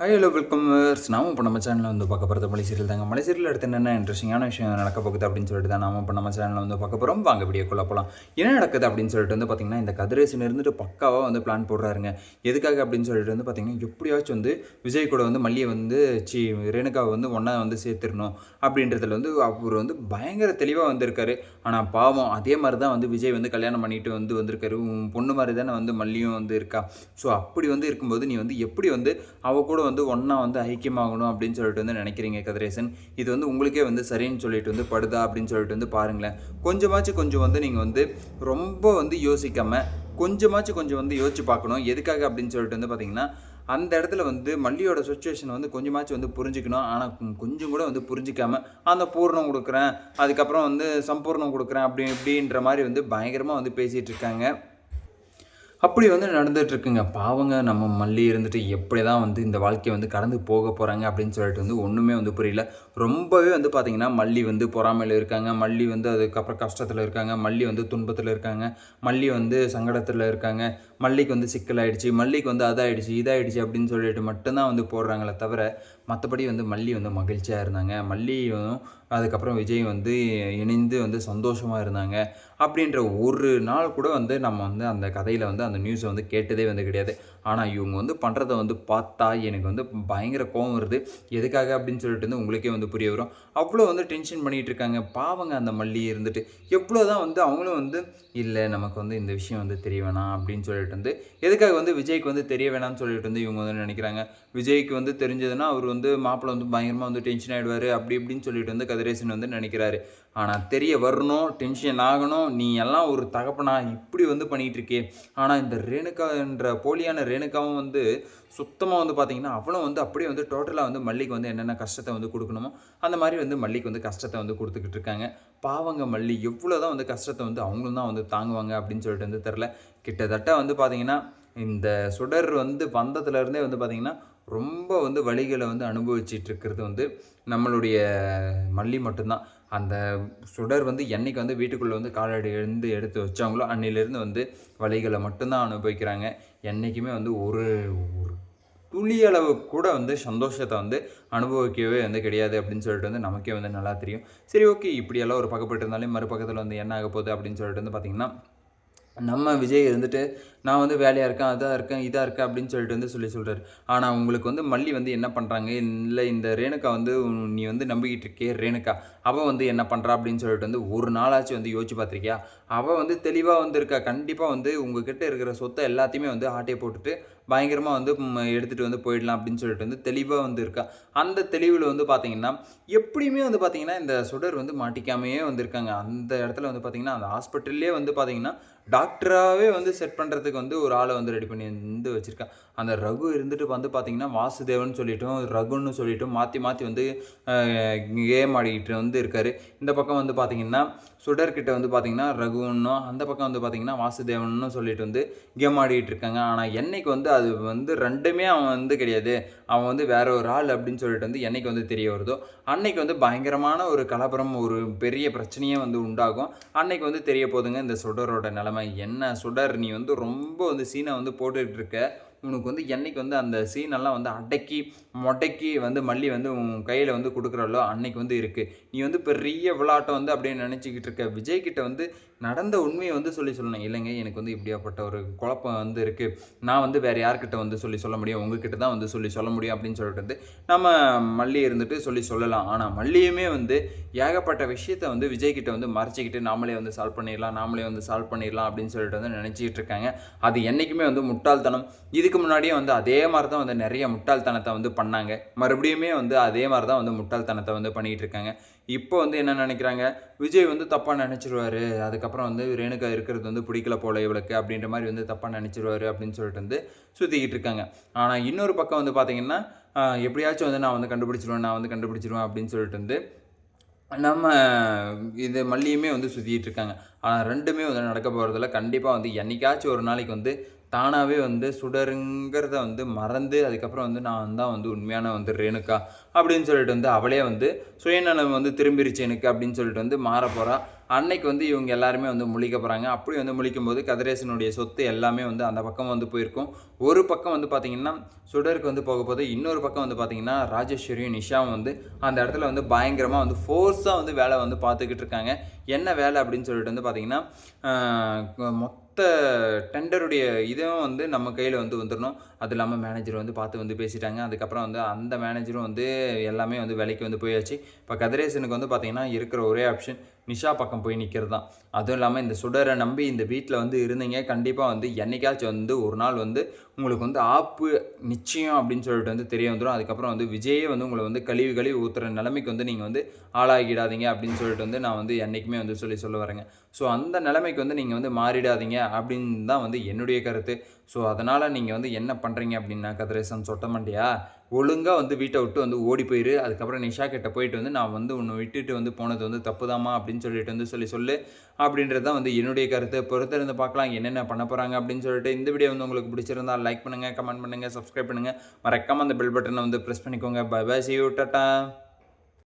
Hi hello welcome நாம இப்போ நம்ம சேனலில் வந்து பார்க்க போகிறது மலை சீரியல் தாங்க. மலை சீரியல் எடுத்து என்னென்ன இன்ட்ரெஸ்டிங்கான விஷயம் நடக்க போகுது அப்படின்னு சொல்லிட்டு தான் நாம இப்போ நம்ம சேனலில் வந்து பார்க்க போகிறோம் வாங்க வீடியோக்குள்ளே போகலாம் என்ன நடக்குது அப்படின்னு சொல்லிட்டு வந்து பார்த்திங்கன்னா இந்த கதிரேசன் இருந்துட்டு பக்காவாக வந்து பிளான் போடுறாருங்க. எதுக்காக அப்படின்னு சொல்லிட்டு வந்து பார்த்திங்கன்னா எப்படியாச்சும் வந்து விஜய் கூட வந்து மல்லியை வந்து சி ரேணுகாவை வந்து ஒன்றா வந்து சேர்த்துடணும் அப்படின்றதுல வந்து அவர் வந்து பயங்கர தெளிவாக வந்திருக்காரு. ஆனால் பாவம் அதே மாதிரி தான் வந்து விஜய் வந்து கல்யாணம் பண்ணிட்டு வந்து வந்திருக்காரு. உன் பொண்ணு மாதிரி தானே வந்து மல்லியும் வந்து இருக்கா. ஸோ அப்படி வந்து இருக்கும்போது நீ வந்து எப்படி வந்து அவள் கூட வந்து ஒன்றா வந்து ஐக்கியமாகணும் அப்படின்னு சொல்லிட்டு வந்து நினைக்கிறீங்க கதிரேசன்? இது வந்து உங்களுக்கே வந்து சரின்னு சொல்லிட்டு வந்து படுதா அப்படின்னு சொல்லிட்டு வந்து பாருங்களேன். கொஞ்சமாச்சும் கொஞ்சம் வந்து நீங்கள் வந்து ரொம்ப வந்து யோசிக்காம கொஞ்சமாச்சும் கொஞ்சம் வந்து யோசிச்சு பார்க்கணும். எதுக்காக அப்படின்னு சொல்லிட்டு வந்து பார்த்தீங்கன்னா அந்த இடத்துல வந்து மல்லியோட சுச்சுவேஷன் வந்து கொஞ்சமாச்சும் வந்து புரிஞ்சுக்கணும். ஆனால் கொஞ்சம் கூட வந்து புரிஞ்சிக்காம அந்த பூர்ணம் கொடுக்குறேன் அதுக்கப்புறம் வந்து சம்பூர்ணம் கொடுக்குறேன் அப்படி இப்படின்ற மாதிரி வந்து பயங்கரமாக வந்து பேசிகிட்டு இருக்காங்க. அப்படி வந்து நடந்துகிட்ருக்குங்க. பாவங்க நம்ம மல்லி இருந்துட்டு எப்படி தான் வந்து இந்த வாழ்க்கையை வந்து கடந்து போக போகிறாங்க அப்படின்னு சொல்லிட்டு வந்து ஒன்றுமே வந்து புரியல. ரொம்பவே வந்து பார்த்திங்கன்னா மல்லி வந்து பொறாமையில் இருக்காங்க. மல்லி வந்து அதுக்கப்புறம் கஷ்டத்தில் இருக்காங்க. மல்லி வந்து துன்பத்தில் இருக்காங்க. மல்லி வந்து சங்கடத்தில் இருக்காங்க. மல்லிக்கு வந்து சிக்கலாயிடுச்சு மல்லிக்கு வந்து அதாயிடுச்சு இதாயிடுச்சு அப்படின்னு சொல்லிட்டு மட்டும்தான் வந்து போடுறாங்களே தவிர மற்றபடி வந்து மல்லி வந்து மகிழ்ச்சியாக இருந்தாங்க. மல்லியும் அதுக்கப்புறம் விஜய் வந்து இணைந்து வந்து சந்தோஷமாக இருந்தாங்க. அப்படின்ற ஒரு நாள் கூட வந்து நம்ம வந்து அந்த கதையில் வந்து அந்த நியூஸை வந்து கேட்டதே வந்து கிடையாது. ஆனால் இவங்க வந்து பண்ணுறத வந்து பார்த்தா எனக்கு வந்து பயங்கர கோவம் வருது. எதுக்காக அப்படின்னு சொல்லிட்டு வந்து உங்களுக்கே வந்து புரிய வரும். அவ்வளோ வந்து டென்ஷன் பண்ணிகிட்டு இருக்காங்க. பாவங்க அந்த மல்லி இருந்துட்டு. எவ்வளோ தான் வந்து அவங்களும் வந்து இல்லை நமக்கு வந்து இந்த விஷயம் வந்து தெரிய வேணாம் அப்படின்னு சொல்லிட்டு வந்து எதுக்காக வந்து விஜய்க்கு வந்து தெரிய வேணாம்னு சொல்லிட்டு வந்து இவங்க வந்து நினைக்கிறாங்க? விஜய்க்கு வந்து தெரிஞ்சதுன்னா அவர் வந்து மாப்பிள்ளை வந்து பயங்கரமாக வந்து டென்ஷன் ஆகிடுவார் அப்படி இப்படின்னு சொல்லிட்டு வந்து கதிரேசன் வந்து நினைக்கிறாரு. ஆனால் தெரிய வரணும் டென்ஷன் ஆகணும். நீ எல்லாம் ஒரு தகப்பனா இப்படி வந்து பண்ணிகிட்டு இருக்கே. ஆனால் இந்த ரேணுகா என்ற போலியான ரேணுகாவும் வந்து சுத்தமாக வந்து பார்த்தீங்கன்னா அவளும் வந்து அப்படியே வந்து டோட்டலாக வந்து மல்லிக்கு வந்து என்னென்ன கஷ்டத்தை வந்து கொடுக்கணுமோ அந்த மாதிரி வந்து மல்லிக்கு வந்து கஷ்டத்தை வந்து கொடுத்துக்கிட்டு இருக்காங்க. பாவங்க மல்லி எவ்வளோ தான் வந்து கஷ்டத்தை வந்து அவங்களும் தான் வந்து தாங்குவாங்க அப்படின்னு சொல்லிட்டு வந்து தெரில கிட்டத்தட்ட வந்து பார்த்தீங்கன்னா இந்த சுடர் வந்து வந்ததுலேருந்தே வந்து பார்த்திங்கன்னா ரொம்ப வந்து வழிகளை வந்து அனுபவிச்சிட்டு இருக்கிறது வந்து நம்மளுடைய மல்லி மட்டும்தான். அந்த சுடர் வந்து என்னைக்கு வந்து வீட்டுக்குள்ளே வந்து காலடி எழுந்து எடுத்து வச்சாங்களோ அன்னிலேருந்து வந்து வழிகளை மட்டும்தான் அனுபவிக்கிறாங்க. என்றைக்குமே வந்து ஒரு ஒரு துளியளவு கூட வந்து சந்தோஷத்தை வந்து அனுபவிக்கவே வந்து கிடையாது அப்படின்னு சொல்லிட்டு வந்து நமக்கே வந்து நல்லா தெரியும். சரி ஓகே இப்படியெல்லாம் ஒரு பக்கப்பட்டு இருந்தாலே மறுபக்கத்தில் வந்து என்ன ஆக போகுது அப்படின்னு சொல்லிட்டு வந்து பார்த்திங்கன்னா நம்ம விஜய் இருந்துட்டு நான் வந்து வேலையாக இருக்கேன் அதாக இருக்கேன் இதாக இருக்கேன் அப்படின்னு சொல்லிட்டு வந்து சொல்லி சொல்கிறார் ஆனால் உங்களுக்கு வந்து மல்லி வந்து என்ன பண்ணுறாங்க இல்லை இந்த ரேணுகா வந்து நீ வந்து நம்பிக்கிட்டு இருக்கே ரேணுகா. அவள் வந்து என்ன பண்ணுறா அப்படின்னு சொல்லிட்டு வந்து ஒரு நாளாச்சும் வந்து யோசிச்சு பார்த்துருக்கியா? அவள் வந்து தெளிவாக வந்திருக்கா கண்டிப்பாக வந்து உங்ககிட்ட இருக்கிற சொத்தை எல்லாத்தையுமே வந்து ஆட்டையை போட்டுட்டு பயங்கரமாக வந்து எடுத்துகிட்டு வந்து போயிடலாம் அப்படின்னு சொல்லிட்டு வந்து தெளிவாக வந்து இருக்கா? அந்த தெளிவில் வந்து பார்த்தீங்கன்னா எப்படியுமே வந்து பார்த்தீங்கன்னா இந்த சுடர் வந்து மாட்டிக்காமையே வந்திருக்காங்க அந்த இடத்துல வந்து பார்த்தீங்கன்னா அந்த ஹாஸ்பிட்டல்லே வந்து பார்த்தீங்கன்னா டாக்டராகவே வந்து செட் பண்ணுறதுக்கு வந்து ஒரு ஆளை வந்து ரெடி பண்ணி வந்து வச்சுருக்கேன். அந்த ரகு இருந்துட்டு வந்து பார்த்தீங்கன்னா வாசுதேவன் சொல்லிட்டும் ரகுன்னு சொல்லிட்டும் மாற்றி மாற்றி வந்து கேம் ஆடிக்கிட்டு வந்து இருக்கார். இந்த பக்கம் வந்து பார்த்தீங்கன்னா சுடர்கிட்ட வந்து பார்த்தீங்கன்னா ரகுன்னும் அந்த பக்கம் வந்து பார்த்தீங்கன்னா வாசுதேவன்னு சொல்லிட்டு வந்து கேம் ஆடிக்கிட்டு இருக்காங்க. ஆனால் என்னைக்கு வந்து அது வந்து ரெண்டுமே அவன் வந்து கிடையாது. அவன் வந்து வேற ஒரு ஆள் அப்படின்னு சொல்லிட்டு வந்து என்னைக்கு வந்து தெரிய வருதோ அன்னைக்கு வந்து பயங்கரமான ஒரு கலப்புறம் ஒரு பெரிய பிரச்சனையே வந்து உண்டாகும். அன்னைக்கு வந்து தெரிய போதுங்க இந்த சுடரோட நிலைமை. என்ன சுடர் நீ வந்து ரொம்ப வந்து சீனை வந்து போட்டுட்ருக்க உனக்கு வந்து என்னைக்கு வந்து அந்த சீனெல்லாம் வந்து அடக்கி மொட்டைக்கு வந்து மல்லி வந்து உன் கையில் வந்து கொடுக்குறாளோ அன்னைக்கு வந்து இருக்குது நீ வந்து பெரிய விளாட்டம் வந்து அப்படியே நினச்சிக்கிட்டு இருக்க. விஜய்கிட்ட வந்து நடந்த உண்மையை வந்து சொல்லி சொல்லணும். இல்லைங்க எனக்கு வந்து இப்படியாப்பட்ட ஒரு குழப்பம் வந்து இருக்குது நான் வந்து வேறு யார்கிட்ட வந்து சொல்லி சொல்ல முடியும்? உங்ககிட்ட தான் வந்து சொல்லி சொல்ல முடியும் அப்படின்னு சொல்லிட்டு வந்து நம்ம மல்லி இருந்துட்டு சொல்லி சொல்லலாம். ஆனால் மல்லியுமே வந்து ஏகப்பட்ட விஷயத்தை வந்து விஜய்கிட்ட வந்து மறைச்சிக்கிட்டு நாமளே வந்து சால்வ் பண்ணிடலாம் நாமளே வந்து சால்வ் பண்ணிடலாம் அப்படின்னு சொல்லிட்டு வந்து நினச்சிக்கிட்டு இருக்காங்க. அது என்றைக்குமே வந்து முட்டாள்தனம். இதுக்கு முன்னாடியே வந்து அதே மாதிரி தான் வந்து நிறைய முட்டாள்தனத்தை வந்து பண்ணாங்க. மறுபடியுமே வந்து அதே மாதிரி தான் வந்து முட்டாள்தனத்தை வந்து பண்ணிகிட்டு இருக்காங்க. இப்போ வந்து என்ன நினைக்கிறாங்க? விஜய் வந்து தப்பாக நினச்சிருவாரு. அதுக்கப்புறம் வந்து ரேணுகா இருக்கிறது வந்து பிடிக்கல போல இவளுக்கு அப்படின்ற மாதிரி வந்து தப்பாக நினச்சிருவார் அப்படின்னு சொல்லிட்டு வந்து சுற்றிக்கிட்டு இருக்காங்க. ஆனால் இன்னொரு பக்கம் வந்து பார்த்தீங்கன்னா எப்படியாச்சும் வந்து நான் வந்து கண்டுபிடிச்சிருவேன் நான் வந்து கண்டுபிடிச்சிருவேன் அப்படின்னு சொல்லிட்டு வந்து நம்ம இது மல்லியுமே வந்து சுற்றிட்டு இருக்காங்க. ஆனால் ரெண்டுமே வந்து நடக்க போகிறதில்ல கண்டிப்பாக வந்து என்னைக்காச்சும் ஒரு நாளைக்கு வந்து தானாகவே வந்து சுடருங்கிறத வந்து மறந்து அதுக்கப்புறம் வந்து நான் தான் வந்து உண்மையான வந்து ரேணுக்கா அப்படின்னு சொல்லிட்டு வந்து அவளே வந்து சுயநலம் வந்து திரும்பிருச்சு எனக்கு அப்படின்னு சொல்லிட்டு வந்து மாற போகிறாள் அன்னைக்கு வந்து இவங்க எல்லாருமே வந்து முழிக்க போகிறாங்க அப்படி வந்து முழிக்கும்போது கதிரேசனுடைய சொத்து எல்லாமே வந்து அந்த பக்கம் வந்து போயிருக்கும். ஒரு பக்கம் வந்து பார்த்திங்கன்னா சுடருக்கு வந்து போக போது இன்னொரு பக்கம் வந்து பார்த்திங்கன்னா ராஜேஸ்வரியும் நிஷாவும் வந்து அந்த இடத்துல வந்து பயங்கரமாக வந்து ஃபோர்ஸாக வந்து வேலை வந்து பார்த்துக்கிட்டு இருக்காங்க. என்ன வேலை அப்படின்னு சொல்லிட்டு வந்து பார்த்திங்கன்னா மொத்த டெண்டருடைய இதுவும் வந்து நம்ம கையில் வந்து வந்துடணும் அது இல்லாமல் மேனேஜர் வந்து பார்த்து வந்து பேசிட்டாங்க. அதுக்கப்புறம் வந்து அந்த மேனேஜரும் வந்து எல்லாமே வந்து வேலைக்கு வந்து போயாச்சு. இப்போ கதிரேசனுக்கு வந்து பார்த்திங்கன்னா இருக்கிற ஒரே ஆப்ஷன் நிஷா பக்கம் போய் நிற்கிறது தான் அதுவும் இல்லாமல் இந்த சுடரை நம்பி இந்த வீட்டில் வந்து இருந்தீங்க. கண்டிப்பாக வந்து என்னைக்காச்சும் வந்து ஒரு நாள் வந்து உங்களுக்கு வந்து ஆப்பு நிச்சயம் அப்படின்னு சொல்லிட்டு வந்து தெரிய வந்துடும் அதுக்கப்புறம் வந்து விஜயே வந்து உங்களை வந்து கழிவு கழிவு ஊற்றுற நிலைமைக்கு வந்து நீங்கள் வந்து ஆளாகிடாதீங்க அப்படின்னு சொல்லிட்டு வந்து நான் வந்து என்றைக்குமே வந்து சொல்லி சொல்ல வரேங்க. ஸோ அந்த நிலைமைக்கு வந்து நீங்கள் வந்து மாறிடாதீங்க அப்படின்னு தான் வந்து என்னுடைய கருத்து. ஸோ அதனால் நீங்கள் வந்து என்ன பண்ணுறீங்க அப்படின்னா கதிரேசன் சொட்டமண்டியா ஒழுங்காக வந்து வீட்டை விட்டு வந்து ஓடி போயிரு. அதுக்கப்புறம் நிஷா கிட்ட போயிட்டு வந்து நான் வந்து உன்னை விட்டுட்டு வந்து போனது வந்து தப்புதாம்மா அப்படின்னு சொல்லிட்டு வந்து சொல்லி சொல்லு. அப்படின்றது தான் வந்து என்னுடைய கருத்து. பொறுத்திருந்து பார்க்கலாம் என்னென்ன பண்ண போகிறாங்க அப்படின்னு சொல்லிட்டு இந்த வீடியோ வந்து உங்களுக்கு பிடிச்சிருந்தா லைக் பண்ணுங்கள் கமெண்ட் பண்ணுங்கள் சப்ஸ்கிரைப் பண்ணுங்கள் மறக்காமல் அந்த பெல் பட்டனை வந்து ப்ரெஸ் பண்ணிக்கோங்க. Bye bye see you tata